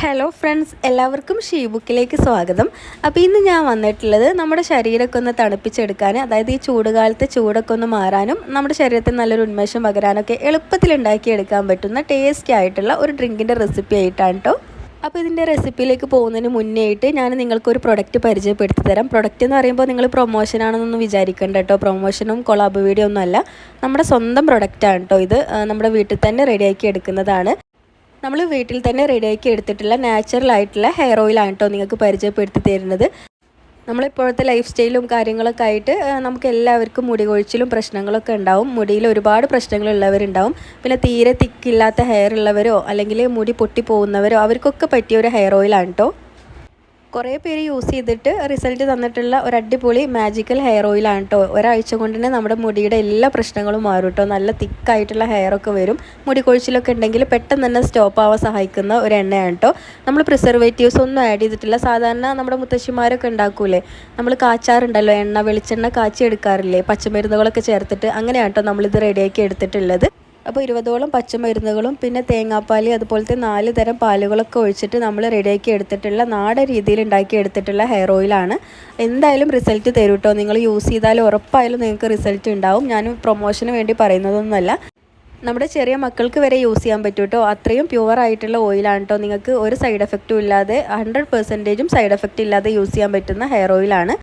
Hello friends എല്ലാവർക്കും she ബുക്കിലേക്ക് സ്വാഗതം. അപ്പോൾ ഇന്ന് ഞാൻ വന്നിട്ടുള്ളത് നമ്മുടെ ശരീരമൊക്കെ ഒന്ന് തണുപ്പിച്ചെടുക്കാൻ അതായത് ഈ ചൂടുകാലത്ത് ചൂടൊക്കെ ഒന്ന് മാറാനും നമ്മുടെ ശരീരത്തിൽ നല്ലൊരു ഉന്മേഷം പകരാനൊക്കെ എളുപ്പത്തിൽ ഉണ്ടാക്കിയെടുക്കാൻ പറ്റുന്ന ടേസ്റ്റി ആയിട്ടുള്ള ഒരു ഡ്രിങ്കിന്റെ റെസിപ്പി ആയിട്ടാണ് കേട്ടോ അപ്പോൾ ഇതിന്റെ റെസിപ്പിയിലേക്ക് പോകുന്നതിന് മുന്നേ ആയിട്ട് ഞാൻ നിങ്ങൾക്കൊരു പ്രൊഡക്റ്റ് പരിചയപ്പെടുത്തി തരാം. പ്രൊഡക്റ്റ് എന്ന് പറയുമ്പോൾ നിങ്ങൾ പ്രൊമോഷൻ ആണെന്നൊന്നും വിചാരിക്കേണ്ട കേട്ടോ പ്രൊമോഷനും കൊളാബ് വീഡിയോ ഒന്നും അല്ല. നമ്മുടെ സ്വന്തം പ്രൊഡക്റ്റാണ് കേട്ടോ ഇത്. നമ്മുടെ വീട്ടിൽ തന്നെ റെഡിയാക്കി എടുക്കുന്നതാണ്. നമ്മൾ വീട്ടിൽ തന്നെ റെഡിയാക്കി എടുത്തിട്ടുള്ള നാച്ചുറൽ ആയിട്ടുള്ള ഹെയർ ഓയിലാണ് കേട്ടോ നിങ്ങൾക്ക് പരിചയപ്പെടുത്തി തരുന്നത്. നമ്മളിപ്പോഴത്തെ ലൈഫ് സ്റ്റൈലും കാര്യങ്ങളൊക്കെ ആയിട്ട് നമുക്ക് എല്ലാവർക്കും മുടി കൊഴിച്ചിലും പ്രശ്നങ്ങളൊക്കെ ഉണ്ടാവും. മുടിയിൽ ഒരുപാട് പ്രശ്നങ്ങളുള്ളവരുണ്ടാവും. പിന്നെ തീരെ തിക്കില്ലാത്ത ഹെയർ ഉള്ളവരോ അല്ലെങ്കിൽ മുടി പൊട്ടി പോകുന്നവരോ അവർക്കൊക്കെ പറ്റിയ ഒരു ഹെയർ ഓയിലാണ് കേട്ടോ കുറേ പേര് യൂസ് ചെയ്തിട്ട് റിസൾട്ട് തന്നിട്ടുള്ള ഒരു അടിപൊളി മാജിക്കൽ ഹെയർ ഓയിലാണ് കേട്ടോ ഒരാഴ്ച കൊണ്ട് തന്നെ നമ്മുടെ മുടിയുടെ എല്ലാ പ്രശ്നങ്ങളും മാറും കേട്ടോ നല്ല തിക്കായിട്ടുള്ള ഹെയറൊക്കെ വരും. മുടി കൊഴിച്ചിലൊക്കെ ഉണ്ടെങ്കിൽ പെട്ടെന്ന് തന്നെ സ്റ്റോപ്പ് ആവാൻ സഹായിക്കുന്ന ഒരു എണ്ണയാണ് കേട്ടോ നമ്മൾ പ്രിസർവേറ്റീവ്സ് ഒന്നും ആഡ് ചെയ്തിട്ടില്ല. സാധാരണ നമ്മുടെ മുത്തശ്ശിമാരൊക്കെ ഉണ്ടാക്കൂലേ? നമ്മൾ കാച്ചാറുണ്ടല്ലോ എണ്ണ വെളിച്ചെണ്ണ കാച്ചി എടുക്കാറില്ലേ? പച്ചമരുന്നുകളൊക്കെ ചേർത്തിട്ട് അങ്ങനെയാണ് കേട്ടോ നമ്മളിത് റെഡിയാക്കി എടുത്തിട്ടുള്ളത്. അപ്പോൾ ഇരുപതോളം പച്ചമരുന്നുകളും പിന്നെ തേങ്ങാപ്പാലി അതുപോലത്തെ നാല് തരം പാലുകളൊക്കെ ഒഴിച്ചിട്ട് നമ്മൾ റെഡിയാക്കി എടുത്തിട്ടുള്ള നാടൻ രീതിയിൽ ഉണ്ടാക്കി എടുത്തിട്ടുള്ള ഹെയർ ഓയിലാണ് എന്തായാലും റിസൾട്ട് തരും കേട്ടോ നിങ്ങൾ യൂസ് ചെയ്താൽ ഉറപ്പായാലും നിങ്ങൾക്ക് റിസൾട്ട് ഉണ്ടാവും. ഞാൻ പ്രൊമോഷന് വേണ്ടി പറയുന്നതൊന്നുമല്ല. നമ്മുടെ ചെറിയ മക്കൾക്ക് വരെ യൂസ് ചെയ്യാൻ പറ്റും കേട്ടോ അത്രയും പ്യുവർ ആയിട്ടുള്ള ഓയിലാണ് കേട്ടോ നിങ്ങൾക്ക് ഒരു സൈഡ് എഫക്റ്റും ഇല്ലാതെ ഹൺഡ്രഡ് പെർസെന്റേജും സൈഡ് എഫക്റ്റ് ഇല്ലാതെ യൂസ് ചെയ്യാൻ പറ്റുന്ന ഹെയർ ഓയിലാണ്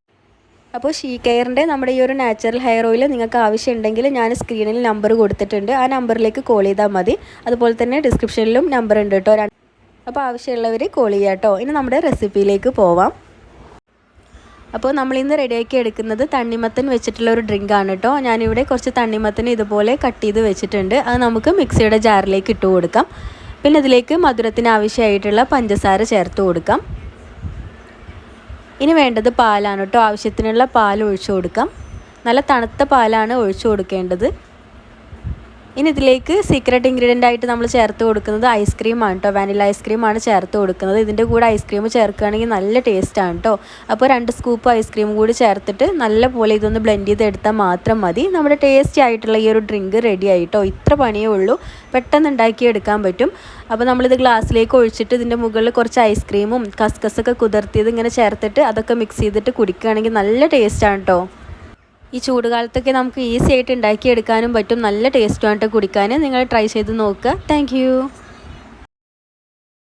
അപ്പോൾ ഷീ കെയറിന്റെ നമ്മുടെ ഈ ഒരു നാച്ചുറൽ ഹെയർ ഓയിൽ നിങ്ങൾക്ക് ആവശ്യമുണ്ടെങ്കിൽ ഞാൻ സ്ക്രീനിൽ നമ്പർ കൊടുത്തിട്ടുണ്ട്. ആ നമ്പറിലേക്ക് കോൾ ചെയ്താൽ മതി. അതുപോലെ തന്നെ ഡിസ്ക്രിപ്ഷനിലും നമ്പർ ഉണ്ട് കേട്ടോ. അപ്പോൾ ആവശ്യമുള്ളവർ കോൾ ചെയ്യാം കേട്ടോ. ഇനി നമ്മുടെ റെസിപ്പിയിലേക്ക് പോവാം. അപ്പോൾ നമ്മളിന്ന് റെഡിയാക്കി എടുക്കുന്നത് തണ്ണിമത്തൻ വെച്ചിട്ടുള്ള ഒരു ഡ്രിങ്ക് ആണ് കേട്ടോ. ഞാനിവിടെ കുറച്ച് തണ്ണിമത്തൻ ഇതുപോലെ കട്ട് ചെയ്ത് വെച്ചിട്ടുണ്ട്. അത് നമുക്ക് മിക്സിയുടെ ജാറിലേക്ക് ഇട്ട് കൊടുക്കാം. പിന്നെ ഇതിലേക്ക് മധുരത്തിന് ആവശ്യമായിട്ടുള്ള പഞ്ചസാര ചേർത്ത് കൊടുക്കാം. ഇനി വേണ്ടത് പാലാണ് കേട്ടോ. ആവശ്യത്തിനുള്ള പാൽ ഒഴിച്ചു കൊടുക്കാം. നല്ല തണുത്ത പാലാണ് ഒഴിച്ചു കൊടുക്കേണ്ടത്. ഇനി ഇതിലേക്ക് സീക്രട്ട് ഇൻഗ്രീഡിയന്റ് ആയിട്ട് നമ്മൾ ചേർത്ത് കൊടുക്കുന്നത് ഐസ്ക്രീമാണ് കേട്ടോ വാനില ഐസ്ക്രീമാണ് ചേർത്ത് കൊടുക്കുന്നത്. ഇതിന്റെ കൂടെ ഐസ്ക്രീം ചേർക്കുകയാണെങ്കിൽ നല്ല ടേസ്റ്റാണ് കേട്ടോ അപ്പോൾ രണ്ട് സ്കൂപ്പ് ഐസ്ക്രീം കൂടി ചേർത്തിട്ട് നല്ല പോലെ ഇതൊന്ന് ബ്ലെൻഡ് ചെയ്തെടുത്താൽ മാത്രം മതി. നമ്മുടെ ടേസ്റ്റി ആയിട്ടുള്ള ഈ ഒരു ഡ്രിങ്ക് റെഡി ആയിട്ടോ. ഇത്ര പണിയേ ഉള്ളൂ. പെട്ടെന്ന് ഉണ്ടാക്കി എടുക്കാൻ പറ്റും. അപ്പോൾ നമ്മളിത് ഗ്ലാസ്സിലേക്ക് ഒഴിച്ചിട്ട് ഇതിന്റെ മുകളിൽ കുറച്ച് ഐസ്ക്രീമും കസ്കസൊക്കെ കുതിർത്തിയത് ഇങ്ങനെ ചേർത്തിട്ട് അതൊക്കെ മിക്സ് ചെയ്തിട്ട് കുടിക്കുകയാണെങ്കിൽ നല്ല ടേസ്റ്റാണ് കേട്ടോ ഈ ചൂടുകാലത്തൊക്കെ നമുക്ക് ഈസി ആയിട്ട് ഉണ്ടാക്കിയെടുക്കാനും പറ്റും. നല്ല ടേസ്റ്റുമായിട്ട് കുടിക്കാൻ നിങ്ങൾ ട്രൈ ചെയ്ത് നോക്കുക. താങ്ക്